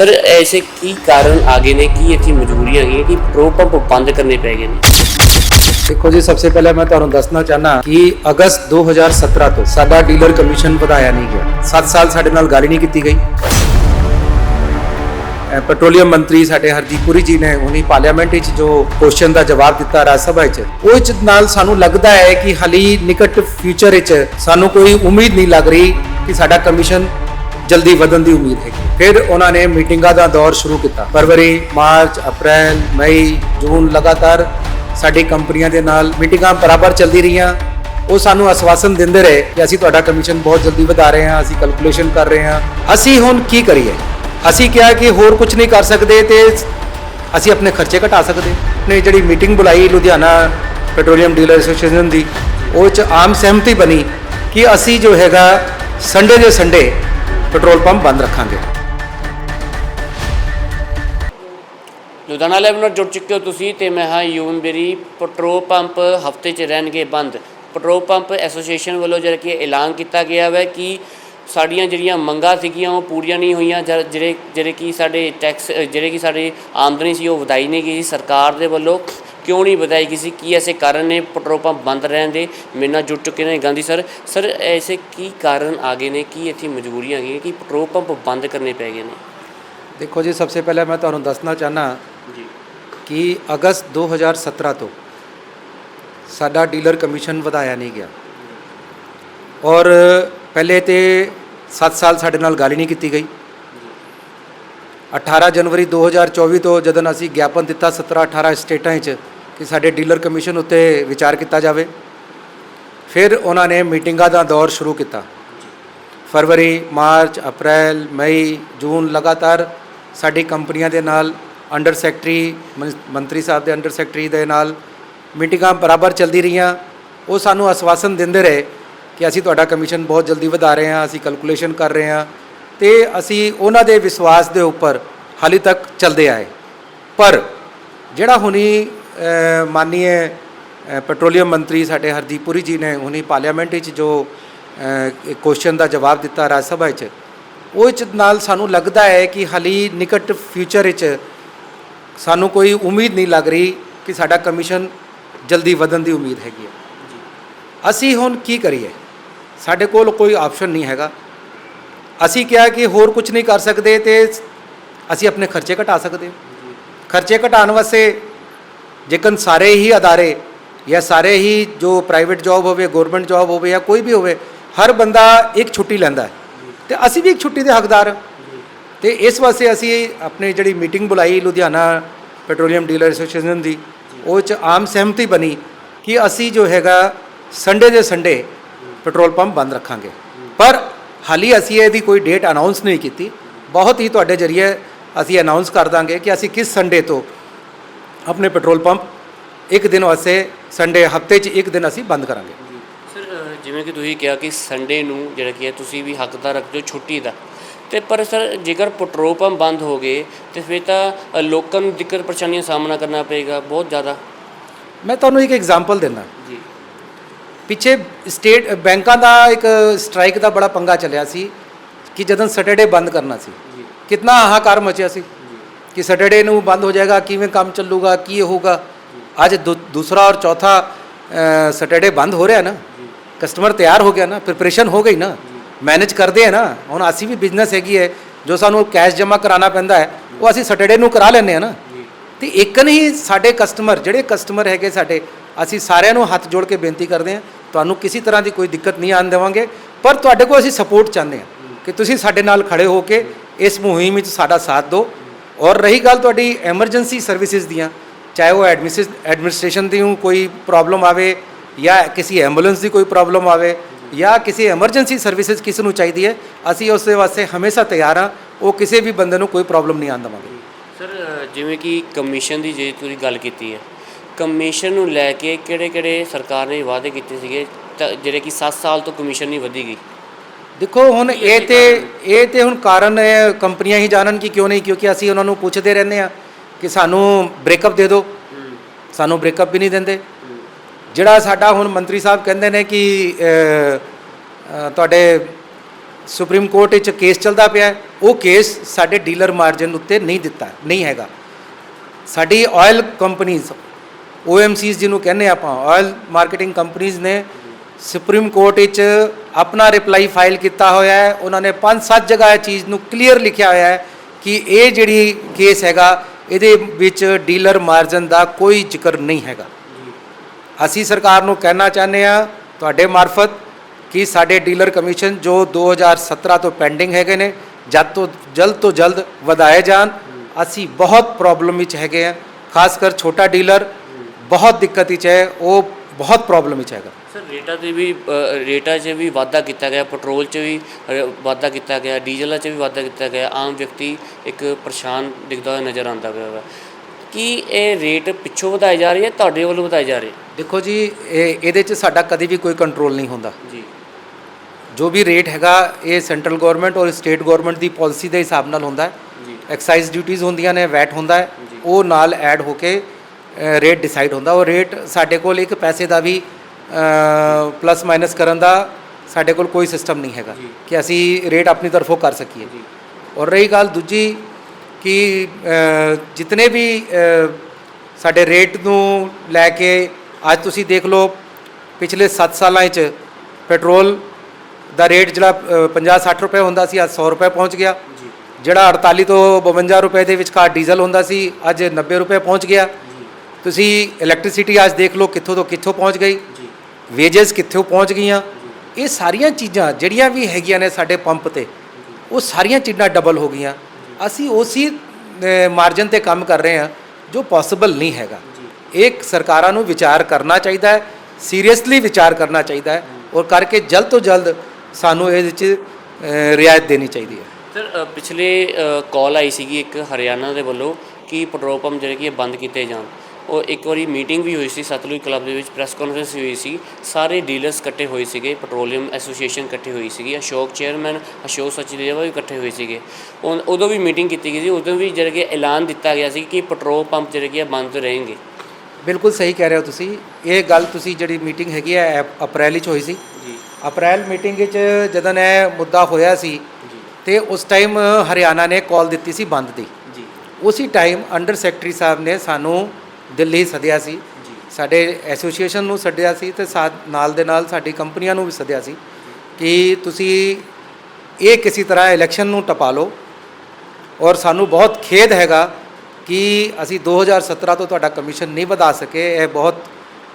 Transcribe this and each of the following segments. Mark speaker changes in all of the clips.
Speaker 1: Sir, ਐਸੇ ਕੀ ਕਾਰਨ ਆਗੇ ਨੇ? ਕੀ ਇੱਥੇ ਮਜਬੂਰੀਆਂ ਹੈਗੀਆਂ? ਕਿ ਪੈਟਰੋਲ ਪੰਪ ਬੰਦ ਕਰਨੇ ਪੈ ਗਏ ਨੇ?
Speaker 2: ਦੇਖੋ ਜੀ, ਸਭ ਤੋਂ ਪਹਿਲਾਂ ਮੈਂ ਤੁਹਾਨੂੰ ਦੱਸਣਾ ਚਾਹਨਾ ਕਿ ਅਗਸਤ 2017 ਤੋਂ ਸਾਡਾ ਡੀਲਰ ਕਮਿਸ਼ਨ ਵਧਾਇਆ ਨਹੀਂ ਗਿਆ। 7 ਸਾਲ ਸਾਡੇ ਨਾਲ ਗੱਲ ਹੀ ਨਹੀਂ ਕੀਤੀ ਗਈ। ਪੈਟਰੋਲੀਅਮ ਮੰਤਰੀ ਸਾਡੇ ਹਰਦੀਪ ਪੁਰੀ ਜੀ ਨੇ ਉਹਨੀ ਪਾਰਲੀਮੈਂਟ ਵਿੱਚ ਜੋ ਕੁਐਸਚਨ ਦਾ ਜਵਾਬ ਦਿੱਤਾ ਰਾਜ ਸਭਾ ਵਿੱਚ, ਉਹ ਚ ਨਾਲ ਸਾਨੂੰ ਲੱਗਦਾ ਹੈ ਕਿ ਹਾਲੀ ਨਿਕਟ ਫਿਊਚਰ ਵਿੱਚ ਸਾਨੂੰ ਕੋਈ ਉਮੀਦ ਨਹੀਂ ਲੱਗ ਰਹੀ ਕਿ ਸਾਡਾ ਕਮਿਸ਼ਨ ਜਲਦੀ ਵਧਣ ਦੀ ਉਮੀਦ ਹੈ ਫਿਰ ਉਹਨਾਂ ਨੇ ਮੀਟਿੰਗਾਂ ਦਾ ਦੌਰ ਸ਼ੁਰੂ ਕੀਤਾ। ਫਰਵਰੀ, ਮਾਰਚ, ਅਪ੍ਰੈਲ, ਮਈ, ਜੂਨ ਲਗਾਤਾਰ ਸਾਡੀ ਕੰਪਨੀਆਂ ਦੇ ਨਾਲ ਮੀਟਿੰਗਾਂ ਬਰਾਬਰ ਚੱਲਦੀ ਰਹੀਆਂ। ਉਹ ਸਾਨੂੰ ਆਸਵਾਸਨ ਦਿੰਦੇ ਰਹੇ ਕਿ ਅਸੀਂ ਤੁਹਾਡਾ ਕਮਿਸ਼ਨ ਬਹੁਤ ਜਲਦੀ ਵਧਾ ਰਹੇ ਹਾਂ, ਅਸੀਂ ਕੈਲਕੂਲੇਸ਼ਨ ਕਰ ਰਹੇ ਹਾਂ। ਅਸੀਂ ਹੁਣ ਕੀ ਕਰੀਏ? ਅਸੀਂ ਕਿਹਾ ਕਿ ਹੋਰ ਕੁਝ ਨਹੀਂ ਕਰ ਸਕਦੇ ਤੇ ਅਸੀਂ ਆਪਣੇ ਖਰਚੇ ਘਟਾ ਸਕਦੇ। ਨੇ ਜਿਹੜੀ ਮੀਟਿੰਗ ਬੁਲਾਈ ਲੁਧਿਆਣਾ ਪੈਟਰੋਲੀਅਮ ਡੀਲਰ ਐਸੋਸੀਏਸ਼ਨ ਦੀ, ਉਹ ਚ ਆਮ ਸਹਿਮਤੀ ਬਣੀ ਕਿ ਅਸੀਂ ਜੋ ਹੈਗਾ, ਸੰਡੇ ਦੇ ਸੰਡੇ ਪੈਟਰੋਲ ਪੰਪ ਬੰਦ ਰੱਖਾਂਗੇ।
Speaker 1: ਲੁਧਿਆਣਾ ਲਾਈਵ ਨਾਲ ਜੁੜ ਚੁੱਕੇ ਹੋ ਤੁਸੀਂ ਤੇ ਮੈਂ ਹਾਂ ਯੂਨ ਬੇਰੀ, ਪੈਟਰੋਲ ਪੰਪ ਹਫ਼ਤੇ 'ਚ ਰਹਿਣਗੇ ਬੰਦ। ਪੈਟਰੋਲ ਪੰਪ ਐਸੋਸੀਏਸ਼ਨ ਵੱਲੋਂ ਜਿਹੜਾ ਕਿ ਐਲਾਨ ਕੀਤਾ ਗਿਆ ਹੈ ਕਿ ਸਾਡੀਆਂ ਜਿਹੜੀਆਂ ਮੰਗਾਂ ਸੀਗੀਆਂ ਉਹ ਪੂਰੀਆਂ ਨਹੀਂ ਹੋਈਆਂ ਜਿਹੜੇ ਜਿਹੜੇ ਕਿ ਸਾਡੇ ਟੈਕਸ ਜਿਹੜੇ ਕਿ ਸਾਡੀ ਆਮਦਨੀ ਸੀ ਉਹ ਵਧਾਈ ਨਹੀਂ ਗਈ ਸੀ ਸਰਕਾਰ ਦੇ ਵੱਲੋਂ। ਕਿਉਂ ਨਹੀਂ ਵਧਾਈ ਗਈ ਸੀ? ਕੀ ਐਸੇ ਕਾਰਨ ਨੇ ਪੈਟਰੋਲ ਪੰਪ ਬੰਦ ਰਹਿਣ ਦੇ? ਮੇਰੇ ਨਾਲ ਜੁੜ ਚੁੱਕੇ ਨੇ ਗਾਂਧੀ ਸਰ ਸਰ ਐਸੇ ਕੀ ਕਾਰਨ ਆ ਗਏ ਨੇ? ਕੀ ਇੱਥੇ ਮਜਬੂਰੀਆਂ ਗਈਆਂ ਕਿ ਪੈਟਰੋਲ ਪੰਪ ਬੰਦ ਕਰਨੇ ਪੈ ਗਏ ਨੇ?
Speaker 2: ਦੇਖੋ ਜੀ, ਸਭ ਤੋਂ ਪਹਿਲਾਂ ਮੈਂ ਤੁਹਾਨੂੰ ਦੱਸਣਾ ਚਾਹਨਾ
Speaker 1: ਜੀ।
Speaker 2: ਕਿ ਅਗਸਤ 2017 ਤੋਂ ਸਾਡਾ ਡੀਲਰ ਕਮਿਸ਼ਨ ਵਧਾਇਆ ਨਹੀਂ ਗਿਆ। ਔਰ ਪਹਿਲੇ ਤੇ 7 ਸਾਲ ਸਾਡੇ ਨਾਲ ਗੱਲ ਹੀ ਨਹੀਂ ਕੀਤੀ ਗਈ। 18 ਜਨਵਰੀ 2024 ਤੋਂ ਜਦੋਂ ਅਸੀਂ ਗਿਆਪਨ ਦਿੱਤਾ 17 18 ਸਟੇਟਾਂ 'ਚ ਕਿ ਸਾਡੇ ਡੀਲਰ ਕਮਿਸ਼ਨ ਉੱਤੇ ਵਿਚਾਰ ਕੀਤਾ ਜਾਵੇ, ਫਿਰ ਉਹਨਾਂ ਨੇ ਮੀਟਿੰਗਾਂ ਦਾ ਦੌਰ ਸ਼ੁਰੂ ਕੀਤਾ। ਫਰਵਰੀ, ਮਾਰਚ, ਅਪ੍ਰੈਲ, ਮਈ, ਜੂਨ ਲਗਾਤਾਰ ਸਾਡੀ ਕੰਪਨੀਆਂ ਦੇ ਨਾਲ ਅੰਡਰ ਸੈਕਟਰੀ ਮੰਤਰੀ ਸਾਹਿਬ ਦੇ ਅੰਡਰ ਸੈਕਟਰੀ ਦੇ ਨਾਲ ਮੀਟਿੰਗਾਂ ਬਰਾਬਰ ਚੱਲਦੀ ਰਹੀਆਂ। ਉਹ ਸਾਨੂੰ ਆਸਵਾਸਨ ਦਿੰਦੇ ਰਹੇ ਕਿ ਅਸੀਂ ਤੁਹਾਡਾ ਕਮਿਸ਼ਨ ਬਹੁਤ ਜਲਦੀ ਵਧਾ ਰਹੇ ਹਾਂ ਅਸੀਂ ਕੈਲਕੂਲੇਸ਼ਨ ਕਰ ਰਹੇ ਹਾਂ ਤੇ ਅਸੀਂ ਉਹਨਾਂ ਦੇ ਵਿਸ਼ਵਾਸ ਦੇ ਉੱਪਰ ਹਾਲੇ ਤੱਕ ਚੱਲਦੇ ਆਏ। ਪਰ ਜਿਹੜਾ ਹੁਣੀ ਅ, ਪੈਟਰੋਲੀਅਮ ਮੰਤਰੀ ਸਾਡੇ ਹਰਦੀਪ ਪੁਰੀ ਜੀ ਨੇ ਹੁਣੀ ਪਾਰਲੀਮੈਂਟ ਵਿੱਚ ਜੋ ਕੁਐਸਚਨ ਦਾ ਜਵਾਬ ਦਿੱਤਾ ਰਾਜ ਸਭਾ ਵਿੱਚ ਉਹ ਚ ਨਾਲ ਸਾਨੂੰ ਲੱਗਦਾ ਹੈ ਕਿ ਹਾਲੀ ਨਿਕਟ ਫਿਊਚਰ ਵਿੱਚ ਸਾਨੂੰ ਕੋਈ ਉਮੀਦ ਨਹੀਂ ਲੱਗ ਰਹੀ ਕਿ ਸਾਡਾ ਕਮਿਸ਼ਨ ਜਲਦੀ ਵਧਣ ਦੀ ਉਮੀਦ ਹੈਗੀ ਹੈ। ਅਸੀਂ ਹੁਣ ਕੀ ਕਰੀਏ? ਸਾਡੇ ਕੋਲ ਕੋਈ ਆਪਸ਼ਨ ਨਹੀਂ ਹੈਗਾ। ਅਸੀਂ ਕਿਹਾ ਕਿ ਹੋਰ ਕੁਝ ਨਹੀਂ ਕਰ ਸਕਦੇ ਤੇ ਅਸੀਂ ਆਪਣੇ ਖਰਚੇ ਘਟਾ ਸਕਦੇ ਹਾਂ। ਖਰਚੇ ਘਟਾਉਣ ਵਾਸਤੇ ਜੇਕਰ ਸਾਰੇ ਹੀ ਅਦਾਰੇ ਜਾਂ ਸਾਰੇ ਹੀ ਜੋ ਪ੍ਰਾਈਵੇਟ ਜੌਬ ਹੋਵੇ ਗਵਰਨਮੈਂਟ ਜੌਬ ਹੋਵੇ ਜਾਂ ਕੋਈ ਵੀ ਹੋਵੇ ਹਰ ਬੰਦਾ ਇੱਕ ਛੁੱਟੀ ਲੈਂਦਾ ਹੈ। ਤੇ ਅਸੀਂ ਵੀ ਇੱਕ ਛੁੱਟੀ ਦੇ ਹੱਕਦਾਰ ਹਾਂ। ਤੇ ਇਸ ਵਾਸਤੇ ਅਸੀਂ ਆਪਣੀ ਜਿਹੜੀ ਮੀਟਿੰਗ ਬੁਲਾਈ ਲੁਧਿਆਣਾ ਪੈਟਰੋਲੀਅਮ ਡੀਲਰ ਐਸੋਸੀਏਸ਼ਨ ਦੀ, ਉਹ ਚ ਆਮ ਸਹਿਮਤੀ ਬਣੀ ਕਿ ਅਸੀਂ ਜੋ ਹੈਗਾ ਸੰਡੇ ਦੇ ਸੰਡੇ ਪੈਟਰੋਲ ਪੰਪ ਬੰਦ ਰੱਖਾਂਗੇ। ਪਰ ਹਾਲੀ ਅਸੀਂ ਇਹਦੀ ਕੋਈ ਡੇਟ ਅਨਾਉਂਸ ਨਹੀਂ ਕੀਤੀ। ਬਹੁਤ ਹੀ ਤੁਹਾਡੇ ਜਰੀਏ ਅਸੀਂ ਅਨਾਉਂਸ ਕਰ ਦਾਂਗੇ ਕਿ ਅਸੀਂ ਕਿਸ ਸੰਡੇ ਤੋਂ ਆਪਣੇ ਪੈਟਰੋਲ ਪੰਪ ਇੱਕ ਦਿਨ ਵਾਸਤੇ ਸੰਡੇ ਹਫ਼ਤੇ 'ਚ ਇੱਕ ਦਿਨ ਅਸੀਂ ਬੰਦ ਕਰਾਂਗੇ।
Speaker 1: ਸਰ ਜਿਵੇਂ ਕਿ ਤੁਸੀਂ ਕਿਹਾ ਕਿ ਸੰਡੇ ਨੂੰ ਜਿਹੜਾ ਕੀ ਹੈ, ਤੁਸੀਂ ਵੀ ਹੱਕਦਾਰ ਰੱਖਦੇ ਹੋ, ਛੁੱਟੀ ਦਾ। ਤੇ ਪਰ ਸਰ ਜੇਕਰ ਪੈਟਰੋਲ ਪੰਪ ਬੰਦ ਹੋ ਗਏ ਤੇ ਫਿਰ ਤਾਂ ਲੋਕਾਂ ਨੂੰ ਦਿੱਕਤ ਪਰੇਸ਼ਾਨੀਆਂ ਸਾਹਮਣਾ ਕਰਨਾ ਪਏਗਾ ਬਹੁਤ ਜ਼ਿਆਦਾ।
Speaker 2: ਮੈਂ ਤੁਹਾਨੂੰ ਇੱਕ ਐਗਜ਼ਾਮਪਲ ਦਿੰਦਾ।
Speaker 1: ਜੀ।
Speaker 2: ਪਿੱਛੇ ਸਟੇਟ ਬੈਂਕਾਂ ਦਾ ਇੱਕ ਸਟ੍ਰਾਈਕ ਦਾ ਬੜਾ ਪੰਗਾ ਚੱਲਿਆ ਸੀ ਕਿ ਜਦੋਂ ਸੈਟਰਡੇ ਬੰਦ ਕਰਨਾ ਸੀ।
Speaker 1: ਜੀ।
Speaker 2: ਕਿੰਨਾ ਹਾਹਾਕਾਰ ਮਚਿਆ ਸੀ। ਕਿ ਸੈਟਰਡੇ ਨੂੰ ਬੰਦ ਹੋ ਜਾਏਗਾ ਕਿਵੇਂ ਕੰਮ ਚੱਲੂਗਾ ਕੀ ਹੋਊਗਾ। ਅੱਜ ਦੂਸਰਾ ਔਰ ਚੌਥਾ ਸੈਟਰਡੇ ਬੰਦ ਹੋ ਰਿਹਾ ਨਾ। ਕਸਟਮਰ ਤਿਆਰ ਹੋ ਗਿਆ ਨਾ ਪ੍ਰਿਪਰੇਸ਼ਨ ਹੋ ਗਈ ਨਾ। ਮੈਨੇਜ ਕਰਦੇ ਆ ਨਾ ਹੁਣ ਅਸੀਂ ਵੀ ਬਿਜ਼ਨਸ ਹੈਗੀ ਹੈ ਜੋ ਸਾਨੂੰ ਕੈਸ਼ ਜਮ੍ਹਾਂ ਕਰਾਉਣਾ ਪੈਂਦਾ ਹੈ ਉਹ ਅਸੀਂ ਸੈਟਰਡੇ ਨੂੰ ਕਰਾ ਲੈਂਦੇ ਆ ਨਾ। ਤੇ ਇੱਕ ਨਹੀਂ ਸਾਡੇ ਕਸਟਮਰ ਜਿਹੜੇ ਕਸਟਮਰ ਹੈਗੇ ਸਾਡੇ ਅਸੀਂ ਸਾਰਿਆਂ ਨੂੰ ਹੱਥ ਜੋੜ ਕੇ ਬੇਨਤੀ ਕਰਦੇ ਹਾਂ ਤੁਹਾਨੂੰ ਕਿਸੇ ਤਰ੍ਹਾਂ ਦੀ ਕੋਈ ਦਿੱਕਤ ਨਹੀਂ ਆਉਣ ਦੇਵਾਂਗੇ ਪਰ ਤੁਹਾਡੇ ਕੋਲ ਅਸੀਂ ਸਪੋਰਟ ਚਾਹੁੰਦੇ ਹਾਂ ਕਿ ਤੁਸੀਂ ਸਾਡੇ ਨਾਲ ਖੜੇ ਹੋ ਕੇ ਇਸ ਮੁਹਿੰਮ ਵਿੱਚ ਸਾਡਾ ਸਾਥ ਦਿਓ। ਔਰ ਰਹੀ ਗੱਲ ਤੁਹਾਡੀ ਐਮਰਜੈਂਸੀ ਸਰਵਿਸਿਜ਼ ਦੀਆਂ ਚਾਹੇ ਉਹ ਐਡਮਿਨਿਸਟ੍ਰੇਸ਼ਨ ਦੀ ਕੋਈ ਪ੍ਰੋਬਲਮ ਆਵੇ ਜਾਂ ਕਿਸੇ ਐਂਬੂਲੈਂਸ ਦੀ ਕੋਈ ਪ੍ਰੋਬਲਮ ਆਵੇ ਜਾਂ ਕਿਸੇ ਐਮਰਜੈਂਸੀ ਸਰਵਿਸਿਜ਼ ਕਿਸੇ ਨੂੰ ਚਾਹੀਦੀ ਹੈ ਅਸੀਂ ਉਸ ਦੇ ਵਾਸਤੇ ਹਮੇਸ਼ਾ ਤਿਆਰ ਹਾਂ ਉਹ ਕਿਸੇ ਵੀ ਬੰਦੇ ਨੂੰ ਕੋਈ ਪ੍ਰੋਬਲਮ ਨਹੀਂ ਆਉਣ ਦੇਵਾਂਗੇ।
Speaker 1: ਸਰ ਜਿਵੇਂ ਕਿ ਕਮਿਸ਼ਨ ਦੀ ਜੇ ਤੁਸੀਂ ਗੱਲ ਕੀਤੀ ਹੈ ਕਮਿਸ਼ਨ ਨੂੰ ਲੈ ਕੇ ਕਿਹੜੇ ਕਿਹੜੇ ਸਰਕਾਰ ਨੇ ਵਾਅਦੇ ਕੀਤੇ ਸੀਗੇ ਜਿਹੜੇ ਕਿ 7 ਸਾਲ ਤੋਂ ਕਮਿਸ਼ਨ ਨਹੀਂ ਵਧੀ ਗਈ
Speaker 2: ਦੇਖੋ ਹੁਣ ਇਹ ਤੇ ਇਹ ਤੇ ਹੁਣ ਕਾਰਨ ਕੰਪਨੀਆਂ ਹੀ ਜਾਣਨ ਕਿ ਕਿਉਂ ਨਹੀਂ ਕਿਉਂਕਿ ਅਸੀਂ ਉਹਨਾਂ ਨੂੰ ਪੁੱਛਦੇ ਰਹਿੰਦੇ ਆ ਕਿ ਸਾਨੂੰ ਬ੍ਰੇਕਅਪ ਦੇ ਦਿਓ। ਸਾਨੂੰ ਬ੍ਰੇਕਅਪ ਵੀ ਨਹੀਂ ਦਿੰਦੇ। ਜਿਹੜਾ ਸਾਡਾ ਹੁਣ ਮੰਤਰੀ ਸਾਹਿਬ ਕਹਿੰਦੇ ਨੇ ਕਿ ਤੁਹਾਡੇ ਸੁਪਰੀਮ ਕੋਰਟ ਵਿੱਚ ਕੇਸ ਚੱਲਦਾ ਪਿਆ ਉਹ ਕੇਸ ਸਾਡੇ ਡੀਲਰ ਮਾਰਜਨ ਉੱਤੇ ਨਹੀਂ ਦਿੱਤਾ, ਨਹੀਂ ਹੈਗਾ। ਸਾਡੀ ਆਇਲ ਕੰਪਨੀਆਂ OMCs ਜਿਹਨੂੰ ਕਹਿੰਦੇ ਆਪਾਂ ਆਇਲ ਮਾਰਕੀਟਿੰਗ ਕੰਪਨੀਆਂ ਨੇ ਸੁਪਰੀਮ ਕੋਰਟ ਵਿੱਚ ਆਪਣਾ ਰਿਪਲਾਈ ਫਾਈਲ ਕੀਤਾ ਹੋਇਆ ਹੈ, ਉਹਨਾਂ ਨੇ ਪੰਜ ਸੱਤ ਜਗ੍ਹਾ ਇਹ ਚੀਜ਼ ਨੂੰ ਕਲੀਅਰ ਲਿਖਿਆ ਹੋਇਆ ਹੈ ਕਿ ਇਹ ਜਿਹੜੀ ਕੇਸ ਹੈਗਾ, ਇਹਦੇ ਵਿੱਚ ਡੀਲਰ ਮਾਰਜਨ ਦਾ ਕੋਈ ਜ਼ਿਕਰ ਨਹੀਂ ਹੈਗਾ। ਅਸੀਂ ਸਰਕਾਰ ਨੂੰ ਕਹਿਣਾ ਚਾਹੁੰਦੇ ਆ ਤੁਹਾਡੇ ਮਾਰਫਤ ਕਿ ਸਾਡੇ ਡੀਲਰ ਕਮਿਸ਼ਨ ਜੋ 2017 ਤੋਂ ਪੈਂਡਿੰਗ ਹੈਗੇ ਨੇ, ਜਦ ਤੋਂ ਜਲਦ ਤੋਂ ਜਲਦ ਵਧਾਏ ਜਾਣ। ਅਸੀਂ ਬਹੁਤ ਪ੍ਰੋਬਲਮ ਵਿੱਚ ਹੈਗੇ ਆ ਖਾਸ ਕਰ ਛੋਟਾ ਡੀਲਰ, ਬਹੁਤ ਦਿੱਕਤ ਵਿੱਚ ਹੈ, ਉਹ ਬਹੁਤ ਪ੍ਰੋਬਲਮ ਵਿੱਚ ਹੈਗਾ।
Speaker 1: ਸਰ, ਰੇਟਾਂ ਤੇ ਵੀ ਰੇਟਾਂ 'ਚ ਵੀ ਵਾਧਾ ਕੀਤਾ ਗਿਆ, ਪੈਟਰੋਲ 'ਚ ਵੀ ਵਾਧਾ ਕੀਤਾ ਗਿਆ, ਡੀਜ਼ਲਾਂ 'ਚ ਵੀ ਵਾਧਾ ਕੀਤਾ ਗਿਆ। ਆਮ ਵਿਅਕਤੀ ਇੱਕ ਪਰੇਸ਼ਾਨ ਦਿਖਦਾ ਹੋਇਆ ਨਜ਼ਰ ਆਉਂਦਾ ਪਿਆ ਵਾ। ਕੀ ਇਹ ਰੇਟ ਪਿੱਛੋਂ ਵਧਾਏ ਜਾ ਰਹੇ ਹੈ ਤੁਹਾਡੇ ਵੱਲੋਂ ਵਧਾਏ ਜਾ ਰਹੇ
Speaker 2: ਦੇਖੋ ਜੀ ਇਹ ਇਹਦੇ 'ਚ ਸਾਡਾ ਕਦੇ ਵੀ ਕੋਈ ਕੰਟਰੋਲ ਨਹੀਂ ਹੁੰਦਾ।
Speaker 1: ਜੀ।
Speaker 2: ਜੋ ਵੀ ਰੇਟ ਹੈਗਾ ਇਹ ਸੈਂਟਰਲ ਗਵਰਨਮੈਂਟ ਔਰ ਸਟੇਟ ਗਵਰਨਮੈਂਟ ਦੀ ਪਾਲਿਸੀ ਦੇ ਹਿਸਾਬ ਨਾਲ ਹੁੰਦਾ ਹੈ।
Speaker 1: ਜੀ।
Speaker 2: ਐਕਸਾਈਜ਼ ਡਿਊਟੀਆਂ ਹੁੰਦੀਆਂ ਨੇ ਵੈਟ ਹੁੰਦਾ ਹੈ। ਉਹ ਨਾਲ ਐਡ ਹੋ ਕੇ ਰੇਟ ਡਿਸਾਈਡ ਹੁੰਦਾ। ਉਹ ਰੇਟ ਸਾਡੇ ਕੋਲ ਇੱਕ ਪੈਸੇ ਦਾ ਵੀ ਪਲੱਸ ਮਾਈਨਸ ਕਰਨ ਦਾ ਸਾਡੇ ਕੋਲ ਕੋਈ ਸਿਸਟਮ ਨਹੀਂ ਹੈਗਾ। ਕਿ ਅਸੀਂ ਰੇਟ ਆਪਣੀ ਤਰਫੋਂ ਕਰ ਸਕੀਏ।
Speaker 1: ਜੀ।
Speaker 2: ਔਰ ਰਹੀ ਗੱਲ ਦੂਜੀ ਕਿ ਜਿਤਨੇ ਵੀ ਸਾਡੇ ਰੇਟ ਨੂੰ ਲੈ ਕੇ ਅੱਜ ਤੁਸੀਂ ਦੇਖ ਲਓ ਪਿਛਲੇ 7 ਸਾਲਾਂ 'ਚ ਪੈਟਰੋਲ ਦਾ ਰੇਟ ਜਿਹੜਾ 50-60 ਰੁਪਏ ਹੁੰਦਾ ਸੀ ਅੱਜ 100 ਰੁਪਏ ਪਹੁੰਚ ਗਿਆ। ਜਿਹੜਾ 48 ਤੋਂ 52 ਰੁਪਏ ਦੇ ਵਿਚਕਾਰ ਡੀਜ਼ਲ ਹੁੰਦਾ ਸੀ ਅੱਜ 90 ਰੁਪਏ ਪਹੁੰਚ ਗਿਆ। ਤੁਸੀਂ ਇਲੈਕਟ੍ਰਿਸਿਟੀ ਅੱਜ ਦੇਖ ਲਓ ਕਿੱਥੋਂ ਤੋਂ ਕਿੱਥੋਂ ਪਹੁੰਚ ਗਈ।
Speaker 1: ਜੀ।
Speaker 2: ਵੇਜਸ ਕਿੱਥੋਂ ਪਹੁੰਚ ਗਈਆਂ। ਇਹ ਸਾਰੀਆਂ ਚੀਜ਼ਾਂ ਜਿਹੜੀਆਂ ਵੀ ਹੈਗੀਆਂ ਨੇ ਸਾਡੇ ਪੰਪ ਤੇ ਉਹ ਸਾਰੀਆਂ ਚੀਜ਼ਾਂ ਡਬਲ ਹੋ ਗਈਆਂ। ਅਸੀਂ ਉਸੇ ਮਾਰਜਨ ਤੇ ਕੰਮ ਕਰ ਰਹੇ ਹਾਂ ਜੋ ਪੋਸੀਬਲ ਨਹੀਂ ਹੈਗਾ। ਇੱਕ ਸਰਕਾਰਾਂ ਨੂੰ ਵਿਚਾਰ ਕਰਨਾ ਚਾਹੀਦਾ ਹੈ ਸੀਰੀਅਸਲੀ ਵਿਚਾਰ ਕਰਨਾ ਚਾਹੀਦਾ ਹੈ ਔਰ ਕਰਕੇ ਜਲਦ ਤੋਂ ਜਲਦ ਸਾਨੂੰ ਇਹਦੇ ਵਿੱਚ ਰਿਆਇਤ ਦੇਣੀ ਚਾਹੀਦੀ ਹੈ।
Speaker 1: ਸਰ ਪਿਛਲੇ ਕਾਲ ਆਈ ਸੀਗੀ ਇੱਕ ਹਰਿਆਣਾ ਦੇ ਵੱਲੋਂ ਕਿ ਪੈਟਰੋਲ ਪੰਪ ਜਿਹੜੇ ਕਿ ਬੰਦ ਕੀਤੇ ਜਾਣ। ਉਹ ਇੱਕ ਵਾਰੀ ਮੀਟਿੰਗ ਵੀ ਹੋਈ ਸੀ ਸਤਲੁਜ ਕਲੱਬ ਦੇ ਵਿੱਚ ਪ੍ਰੈਸ ਕਾਨਫਰੰਸ ਵੀ ਹੋਈ ਸੀ। ਸਾਰੇ ਡੀਲਰਸ ਇਕੱਠੇ ਹੋਏ ਸੀਗੇ ਪੈਟਰੋਲੀਅਮ ਐਸੋਸੀਏਸ਼ਨ ਇਕੱਠੀ ਹੋਈ ਸੀਗੀ ਅਸ਼ੋਕ ਚੇਅਰਮੈਨ ਅਸ਼ੋਕ ਸਚਦੇਵਾ ਵੀ ਇਕੱਠੇ ਹੋਏ ਸੀਗੇ। ਉਦੋਂ ਵੀ ਮੀਟਿੰਗ ਕੀਤੀ ਗਈ ਸੀ ਉਦੋਂ ਵੀ ਜਿਹੜੇ ਕਿ ਐਲਾਨ ਦਿੱਤਾ ਗਿਆ ਸੀ ਕਿ ਪੈਟਰੋਲ ਪੰਪ ਜਿਹੜੇ ਕਿ ਬੰਦ ਰਹਿਣਗੇ
Speaker 2: ਬਿਲਕੁਲ ਸਹੀ ਕਹਿ ਰਹੇ ਹੋ ਤੁਸੀਂ। ਇਹ ਗੱਲ ਤੁਸੀਂ ਜਿਹੜੀ ਮੀਟਿੰਗ ਹੈਗੀ ਹੈ ਅਪ- ਅਪ੍ਰੈਲ ਵਿੱਚ ਹੋਈ ਸੀ।
Speaker 1: ਜੀ।
Speaker 2: ਅਪ੍ਰੈਲ ਮੀਟਿੰਗ ਵਿੱਚ ਜਦੋਂ ਇਹ ਮੁੱਦਾ ਹੋਇਆ ਸੀ ਤੇ ਉਸ ਟਾਈਮ ਹਰਿਆਣਾ ਨੇ ਕਾਲ ਦਿੱਤੀ ਸੀ ਬੰਦ ਦੀ।
Speaker 1: ਜੀ।
Speaker 2: ਉਸੇ ਟਾਈਮ ਅੰਡਰ ਸੈਕਟਰੀ ਸਾਹਿਬ ਨੇ ਸਾਨੂੰ ਦਿੱਲੀ ਸੱਦਿਆ ਸੀ। ਸਾਡੇ ਐਸੋਸੀਏਸ਼ਨ ਨੂੰ ਸੱਦਿਆ ਸੀ ਤੇ ਨਾਲ ਦੇ ਨਾਲ ਸਾਡੀ ਕੰਪਨੀਆਂ ਨੂੰ ਵੀ ਸੱਦਿਆ ਸੀ ਕਿ ਤੁਸੀਂ ਇਹ ਕਿਸੇ ਤਰ੍ਹਾਂ ਇਲੈਕਸ਼ਨ ਨੂੰ ਟਪਾ ਲਓ। ਔਰ ਸਾਨੂੰ ਬਹੁਤ ਖੇਦ ਹੈਗਾ ਕਿ ਅਸੀਂ 2017 ਤੋਂ ਤੁਹਾਡਾ ਕਮਿਸ਼ਨ ਨਹੀਂ ਵਧਾ ਸਕੇ। ਇਹ ਬਹੁਤ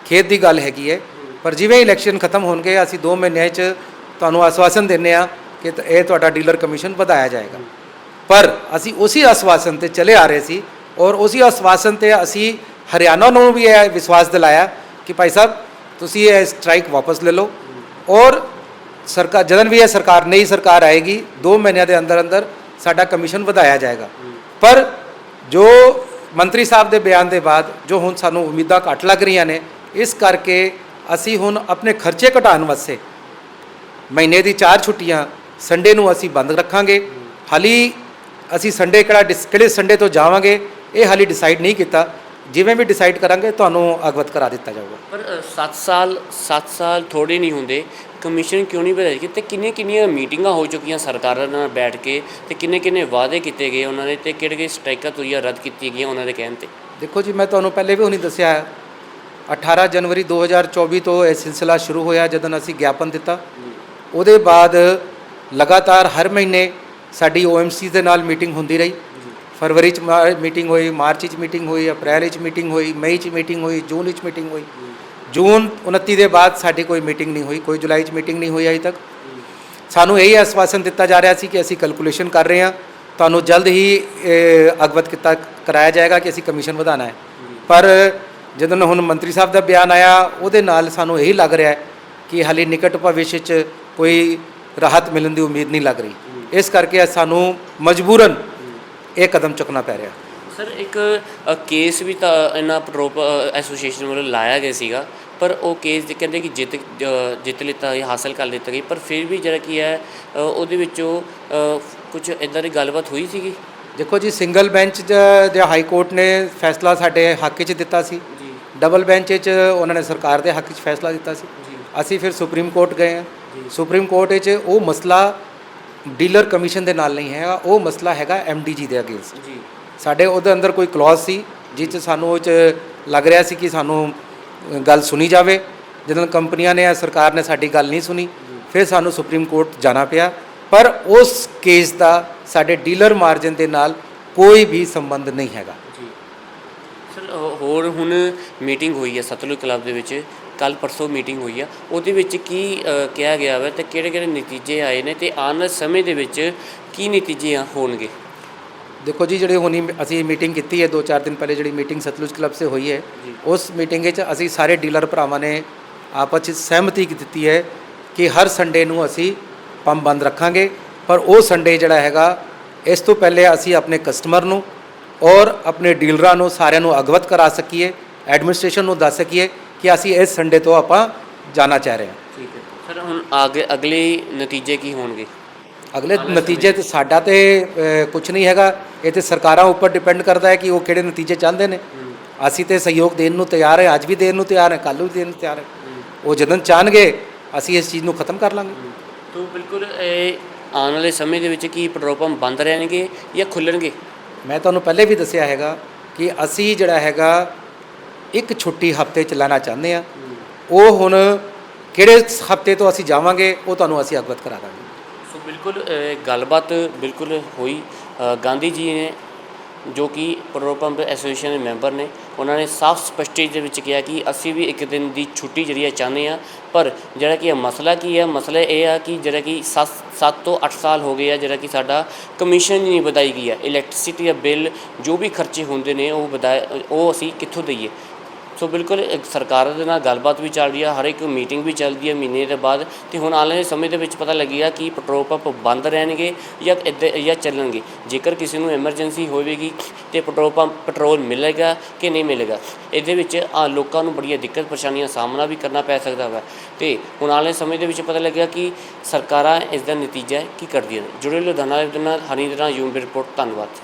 Speaker 2: ਖੇਦ ਦੀ ਗੱਲ ਹੈਗੀ ਹੈ। ਪਰ ਜਿਵੇਂ ਇਲੈਕਸ਼ਨ ਖਤਮ ਹੋਣਗੇ ਅਸੀਂ 2 ਮਹੀਨਿਆਂ 'ਚ ਤੁਹਾਨੂੰ ਆਸ਼ਵਾਸਨ ਦਿੰਨੇ ਆ ਕਿ ਇਹ ਤੁਹਾਡਾ ਡੀਲਰ ਕਮਿਸ਼ਨ ਵਧਾਇਆ ਜਾਏਗਾ। ਪਰ ਅਸੀਂ ਉਸੇ ਆਸ਼ਵਾਸਨ ਤੇ ਚਲੇ ਆ ਰਹੇ ਸੀ ਔਰ ਉਸੇ ਆਸ਼ਵਾਸਨ ਤੇ ਅਸੀਂ ਹਰਿਆਣਾ ਨੂੰ ਵੀ ਇਹ ਵਿਸ਼ਵਾਸ ਦਿਲਾਇਆ ਕਿ ਭਾਈ ਸਾਹਿਬ, ਤੁਸੀਂ ਇਹ ਸਟ੍ਰਾਈਕ ਵਾਪਸ ਲੈ ਲਓ ਔਰ ਸਰਕਾਰ ਜਦੋਂ ਵੀ ਇਹ ਸਰਕਾਰ, ਨਈ ਸਰਕਾਰ ਆਏਗੀ 2 ਮਹੀਨਿਆਂ ਦੇ ਅੰਦਰ ਅੰਦਰ ਸਾਡਾ ਕਮਿਸ਼ਨ ਵਧਾਇਆ ਜਾਏਗਾ। ਪਰ ਜੋ ਮੰਤਰੀ ਸਾਹਿਬ ਦੇ ਬਿਆਨ ਦੇ ਬਾਅਦ, ਜੋ ਹੁਣ ਸਾਨੂੰ ਉਮੀਦਾਂ ਘੱਟ ਲੱਗ ਰਹੀਆਂ ਨੇ, ਇਸ ਕਰਕੇ ਅਸੀਂ ਹੁਣ ਆਪਣੇ ਖਰਚੇ ਘਟਾਉਣ ਵਾਸਤੇ ਮਹੀਨੇ ਦੀ ਚਾਰ ਛੁੱਟੀਆਂ ਸੰਡੇ ਨੂੰ ਅਸੀਂ ਬੰਦ ਰੱਖਾਂਗੇ। ਹਾਲੀ ਅਸੀਂ ਸੰਡੇ ਕਿਹੜਾ ਡਿਸ- ਕਿਹੜੇ ਸੰਡੇ ਤੋਂ ਜਾਵਾਂਗੇ, ਇਹ ਹਾਲੀ ਡਿਸਾਈਡ ਨਹੀਂ ਕੀਤਾ। ਜਿਵੇਂ ਵੀ ਡਿਸਾਈਡ ਕਰਾਂਗੇ ਤੁਹਾਨੂੰ ਅਵਗਤ ਕਰਾ ਦਿੱਤਾ ਜਾਊਗਾ।
Speaker 1: ਪਰ 7 ਸਾਲ 7 ਸਾਲ ਥੋੜੇ ਨਹੀਂ ਹੁੰਦੇ। ਕਮਿਸ਼ਨ ਕਿਉਂ ਨਹੀਂ ਵਧਾਈ ਗਈ ਤੇ ਕਿੰਨੇ ਕਿੰਨੀਆਂ ਮੀਟਿੰਗਾਂ ਹੋ ਚੁੱਕੀਆਂ ਸਰਕਾਰਾਂ ਨਾਲ ਬੈਠ ਕੇ ਤੇ ਕਿੰਨੇ ਕਿੰਨੇ ਵਾਅਦੇ ਕੀਤੇ ਗਏ ਉਹਨਾਂ ਨੇ ਤੇ ਕਿਹੜੇ ਕਿਹੜੇ ਸਟ੍ਰਾਈਕਾਂ ਤੋਈਆਂ ਰੱਦ ਕੀਤੀਆਂ ਗਈਆਂ ਉਹਨਾਂ ਦੇ ਕਹਿਣ ਤੇ?
Speaker 2: ਦੇਖੋ ਜੀ ਮੈਂ ਤੁਹਾਨੂੰ ਪਹਿਲੇ ਵੀ ਹੁਣੀ ਦੱਸਿਆ ਹੈ। 18 ਜਨਵਰੀ 2024 ਤੋਂ ਇਹ ਸਿਲਸਿਲਾ ਸ਼ੁਰੂ ਹੋਇਆ ਜਦੋਂ ਅਸੀਂ ਗਿਆਪਨ ਦਿੱਤਾ। ਉਹਦੇ ਬਾਅਦ ਲਗਾਤਾਰ ਹਰ ਮਹੀਨੇ ਸਾਡੀ OMC ਦੇ ਨਾਲ ਮੀਟਿੰਗ ਹੁੰਦੀ ਰਹੀ। ਫਰਵਰੀ ਚ ਮੀਟਿੰਗ ਹੋਈ, ਮਾਰਚ ਚ ਮੀਟਿੰਗ ਹੋਈ, ਅਪ੍ਰੈਲ ਚ ਮੀਟਿੰਗ ਹੋਈ, ਮਈ ਚ ਮੀਟਿੰਗ ਹੋਈ, ਜੂਨ ਵਿੱਚ ਮੀਟਿੰਗ ਹੋਈ। ਜੂਨ 29 ਦੇ ਬਾਅਦ ਸਾਡੀ ਕੋਈ ਮੀਟਿੰਗ ਨਹੀਂ ਹੋਈ, ਕੋਈ ਜੁਲਾਈ ਚ ਮੀਟਿੰਗ ਨਹੀਂ ਹੋਈ ਅਜੇ ਤੱਕ। ਸਾਨੂੰ ਇਹੀ ਆਸ਼ਵਾਸਨ ਦਿੱਤਾ ਜਾ ਰਿਹਾ ਸੀ ਕਿ ਅਸੀਂ ਕੈਲਕੂਲੇਸ਼ਨ ਕਰ ਰਹੇ ਹਾਂ। ਤੁਹਾਨੂੰ ਜਲਦ ਹੀ ਅਗਵਤ ਕੀਤਾ, ਕਰਾਇਆ ਜਾਏਗਾ ਕਿ ਅਸੀਂ ਕਮਿਸ਼ਨ ਵਧਾਉਣਾ ਹੈ। ਪਰ ਜਦੋਂ ਹੁਣ ਮੰਤਰੀ ਸਾਹਿਬ ਦਾ ਬਿਆਨ ਆਇਆ, ਉਹਦੇ ਨਾਲ ਸਾਨੂੰ ਇਹੀ ਲੱਗ ਰਿਹਾ ਹੈ ਕਿ ਹਾਲੇ ਨਿਕਟ ਭਵਿੱਖ 'ਚ ਕੋਈ ਰਾਹਤ ਮਿਲਣ ਦੀ ਉਮੀਦ ਨਹੀਂ ਲੱਗ ਰਹੀ। ਇਸ ਕਰਕੇ ਸਾਨੂੰ ਮਜਬੂਰਨ ਇਹ ਕਦਮ ਚੁੱਕਣਾ ਪੈ ਰਿਹਾ।
Speaker 1: ਸਰ ਇੱਕ ਕੇਸ ਵੀ ਤਾਂ ਇਹਨਾਂ ਪੈਟਰੋਲ ਐਸੋਸੀਏਸ਼ਨ ਵੱਲੋਂ ਲਾਇਆ ਗਿਆ ਸੀਗਾ ਪਰ ਉਹ ਕੇਸ ਦੇ ਕਹਿੰਦੇ ਕਿ ਜਿੱਤ ਜਿੱਤ ਲਿੱਤਾ ਇਹ ਹਾਸਲ ਕਰ ਲਿੱਤਾ ਗਈ ਪਰ ਫਿਰ ਵੀ ਜਿਹੜਾ ਕੀ ਹੈ ਉਹਦੇ ਵਿੱਚੋਂ ਕੁਝ ਇਦਾਂ ਦੀ ਗੱਲਬਾਤ ਹੋਈ ਸੀਗੀ?
Speaker 2: ਦੇਖੋ ਜੀ ਸਿੰਗਲ ਬੈਂਚ ਦੇ ਹਾਈ ਕੋਰਟ ਨੇ ਫੈਸਲਾ ਸਾਡੇ ਹੱਕ 'ਚ ਦਿੱਤਾ ਸੀ।
Speaker 1: ਜੀ।
Speaker 2: ਡਬਲ ਬੈਂਚ 'ਚ ਉਹਨਾਂ ਨੇ ਸਰਕਾਰ ਦੇ ਹੱਕ 'ਚ ਫੈਸਲਾ ਦਿੱਤਾ ਸੀ।
Speaker 1: ਜੀ।
Speaker 2: ਅਸੀਂ ਫਿਰ ਸੁਪਰੀਮ ਕੋਰਟ ਗਏ ਹਾਂ।
Speaker 1: ਜੀ।
Speaker 2: ਸੁਪਰੀਮ ਕੋਰਟ 'ਚ ਉਹ ਮਸਲਾ ਡੀਲਰ ਕਮਿਸ਼ਨ ਦੇ ਨਾਲ ਨਹੀਂ ਹੈਗਾ ਉਹ ਮਸਲਾ ਹੈਗਾ ਐਮਡੀਜੀ ਦੇ ਅਗੇਂਸਟ
Speaker 1: ਜੀ।
Speaker 2: ਸਾਡੇ ਉਹਦੇ ਅੰਦਰ ਕੋਈ ਕਲੌਜ਼ ਸੀ ਜਿਸ 'ਚ ਸਾਨੂੰ ਉਹ 'ਚ ਲੱਗ ਰਿਹਾ ਸੀ ਕਿ ਸਾਨੂੰ ਗੱਲ ਸੁਣੀ ਜਾਵੇ। ਜਦੋਂ ਕੰਪਨੀਆਂ ਨੇ ਸਰਕਾਰ ਨੇ ਸਾਡੀ ਗੱਲ ਨਹੀਂ ਸੁਣੀ ਫਿਰ ਸਾਨੂੰ ਸੁਪਰੀਮ ਕੋਰਟ ਜਾਣਾ ਪਿਆ। ਪਰ ਉਸ ਕੇਸ ਦਾ ਸਾਡੇ ਡੀਲਰ ਮਾਰਜਨ ਦੇ ਨਾਲ ਕੋਈ ਵੀ ਸੰਬੰਧ ਨਹੀਂ ਹੈਗਾ।
Speaker 1: ਹੋਰ ਹੁਣ ਮੀਟਿੰਗ ਹੋਈ ਹੈ ਸਤਲੁਜ ਕਲੱਬ ਦੇ ਵਿੱਚ ਕੱਲ ਪਰਸੋਂ ਮੀਟਿੰਗ ਹੋਈ ਆ। ਉਹਦੇ ਵਿੱਚ ਕੀ ਕਿਹਾ ਗਿਆ ਵਾ ਤੇ ਕਿਹੜੇ ਕਿਹੜੇ ਨਤੀਜੇ ਆਏ ਨੇ ਤੇ ਆਉਣ ਵਾਲੇ ਸਮੇਂ ਦੇ ਵਿੱਚ ਕੀ ਨਤੀਜੇ ਆ ਹੋਣਗੇ?
Speaker 2: ਦੇਖੋ ਜੀ ਜਿਹੜੀ ਹੁਣੀ ਅਸੀਂ ਮੀਟਿੰਗ ਕੀਤੀ ਹੈ 2-4 ਦਿਨ ਪਹਿਲੇ ਜਿਹੜੀ ਮੀਟਿੰਗ ਸਤਲੁਜ ਕਲੱਬ ਸੇ ਹੋਈ ਹੈ। ਉਸ ਮੀਟਿੰਗ ਵਿੱਚ ਅਸੀਂ ਸਾਰੇ ਡੀਲਰ ਭਰਾਵਾਂ ਨੇ ਆਪਸ ਵਿੱਚ ਸਹਿਮਤੀ ਦਿੱਤੀ ਹੈ ਕਿ ਹਰ ਸੰਡੇ ਨੂੰ ਅਸੀਂ ਪੰਪ ਬੰਦ ਰੱਖਾਂਗੇ। ਪਰ ਉਹ ਸੰਡੇ ਜਿਹੜਾ ਹੈਗਾ ਇਸ ਤੋਂ ਪਹਿਲੇ ਅਸੀਂ ਆਪਣੇ ਕਸਟਮਰ ਨੂੰ ਔਰ ਆਪਣੇ ਡੀਲਰਾਂ ਨੂੰ ਸਾਰਿਆਂ ਨੂੰ ਅਗਵਤ ਕਰਾ ਸਕੀਏ ਐਡਮਿਨਿਸਟ੍ਰੇਸ਼ਨ ਨੂੰ ਦੱਸ ਸਕੀਏ ਕਿ ਅਸੀਂ ਇਸ ਸੰਡੇ ਤੋਂ ਆਪਾਂ ਜਾਣਾ ਚਾਹ ਰਹੇ ਹਾਂ।
Speaker 1: ਠੀਕ ਹੈ। ਸਰ ਹੁਣ ਅੱਗੇ ਅਗਲੇ ਨਤੀਜੇ ਕੀ ਹੋਣਗੇ?
Speaker 2: ਅਗਲੇ ਨਤੀਜੇ ਤੇ ਸਾਡਾ ਤੇ ਕੁਝ ਨਹੀਂ ਹੈਗਾ। ਇਹ ਤੇ ਸਰਕਾਰਾਂ ਉੱਪਰ ਡਿਪੈਂਡ ਕਰਦਾ ਹੈ ਕਿ ਉਹ ਕਿਹੜੇ ਨਤੀਜੇ ਚਾਹੁੰਦੇ ਨੇ। ਅਸੀਂ ਤੇ ਸਹਿਯੋਗ ਦੇਣ ਨੂੰ ਤਿਆਰ ਹੈ ਅੱਜ ਵੀ ਦੇਣ ਨੂੰ ਤਿਆਰ ਹੈ ਕੱਲ੍ਹ ਵੀ ਦੇਣ ਨੂੰ ਤਿਆਰ ਹੈ। ਉਹ ਜਦੋਂ ਚਾਹਣਗੇ ਅਸੀਂ ਇਸ ਚੀਜ਼ ਨੂੰ ਖਤਮ ਕਰ ਲਾਂਗੇ।
Speaker 1: ਤੋ ਬਿਲਕੁਲ ਇਹ ਆਉਣ ਵਾਲੇ ਸਮੇਂ ਦੇ ਵਿੱਚ ਕੀ ਪੈਟਰੋਲ ਪੰਪ ਬੰਦ ਰਹਿਣਗੇ ਜਾਂ ਖੁੱਲਣਗੇ?
Speaker 2: ਮੈਂ ਤੁਹਾਨੂੰ ਪਹਿਲੇ ਵੀ ਦੱਸਿਆ ਹੈਗਾ ਕਿ ਅਸੀਂ ਜਿਹੜਾ ਹੈਗਾ ਇੱਕ ਛੁੱਟੀ ਹਫ਼ਤੇ ਚ ਲੈਣਾ ਚਾਹੁੰਦੇ ਆ ਉਹ ਹੁਣ ਕਿਹੜੇ ਹਫ਼ਤੇ ਤੋਂ ਅਸੀਂ ਜਾਵਾਂਗੇ, ਉਹ ਤੁਹਾਨੂੰ ਅਸੀਂ ਅਵਗਤ ਕਰਾ ਦਾਂਗੇ।
Speaker 1: ਸੋ ਬਿਲਕੁਲ ਗੱਲਬਾਤ ਬਿਲਕੁਲ ਹੋਈ। ਗਾਂਧੀ ਜੀ ਨੇ ਜੋ ਕਿ ਪੈਟਰੋਲ ਪੰਪ ਐਸੋਸੀਏਸ਼ਨ ਦੇ ਮੈਂਬਰ ਨੇ, ਉਹਨਾਂ ਨੇ ਸਾਫ਼ ਸਪਸ਼ਟੀ ਦੇ ਵਿੱਚ ਕਿਹਾ ਕਿ ਅਸੀਂ ਵੀ ਇੱਕ ਦਿਨ ਦੀ ਛੁੱਟੀ ਜਿਹੜੀ ਹੈ ਚਾਹੁੰਦੇ ਆ ਪਰ ਜਿਹੜਾ ਕਿ ਇਹ ਮਸਲਾ ਕੀ ਹੈ, ਮਸਲਾ ਇਹ ਆ ਕਿ ਜਿਹੜਾ ਕਿ 7 ਤੋਂ 8 ਸਾਲ ਹੋ ਗਏ ਆ ਜਿਹੜਾ ਕਿ ਸਾਡਾ ਕਮਿਸ਼ਨ ਨਹੀਂ ਵਧਾਈ ਗਈ ਹੈ, ਇਲੈਕਟ੍ਰਿਸਿਟੀ ਦਾ ਬਿੱਲ ਜੋ ਵੀ ਖਰਚੇ ਹੁੰਦੇ ਨੇ ਉਹ ਵਧਾਏ ਉਹ ਅਸੀਂ ਕਿੱਥੋਂ ਦਈਏ? ਸੋ ਬਿਲਕੁਲ ਇੱਕ ਸਰਕਾਰ ਦੇ ਨਾਲ ਗੱਲਬਾਤ ਵੀ ਚੱਲ ਰਹੀ ਹੈ ਹਰ ਇੱਕ ਮੀਟਿੰਗ ਵੀ ਚੱਲਦੀ ਹੈ ਮਹੀਨੇ ਦੇ ਬਾਅਦ ਤੇ ਹੁਣ ਆਉਣ ਵਾਲੇ ਸਮੇਂ ਦੇ ਵਿੱਚ ਪਤਾ ਲੱਗੇਗਾ ਕਿ ਪੈਟਰੋਲ ਪੰਪ ਬੰਦ ਰਹਿਣਗੇ ਜਾਂ ਇੱਦਾਂ ਜਾਂ ਚੱਲਣਗੇ। ਜੇਕਰ ਕਿਸੇ ਨੂੰ ਐਮਰਜੈਂਸੀ ਹੋਵੇਗੀ ਤੇ ਪੈਟਰੋਲ ਪੰਪ, ਪੈਟਰੋਲ ਮਿਲੇਗਾ ਕਿ ਨਹੀਂ ਮਿਲੇਗਾ, ਇਹਦੇ ਵਿੱਚ ਆ ਲੋਕਾਂ ਨੂੰ ਬੜੀਆਂ ਦਿੱਕਤ ਪਰੇਸ਼ਾਨੀਆਂ ਦਾ ਸਾਹਮਣਾ ਵੀ ਕਰਨਾ ਪੈ ਸਕਦਾ ਵਾ। ਤੇ ਹੁਣ ਆਉਣ ਵਾਲੇ ਸਮੇਂ ਦੇ ਵਿੱਚ ਪਤਾ ਲੱਗੇਗਾ ਕਿ ਸਰਕਾਰਾਂ ਇਸ ਦਾ ਨਤੀਜਾ ਕੀ ਕਰਦੀਆਂ ਨੇ। ਜੁੜੇ ਲੁਧਿਆਣਾ ਦੇ ਨਾਲ ਹਨੀ ਦੇ ਯੂਮ ਰਿਪੋਰਟ, ਧੰਨਵਾਦ।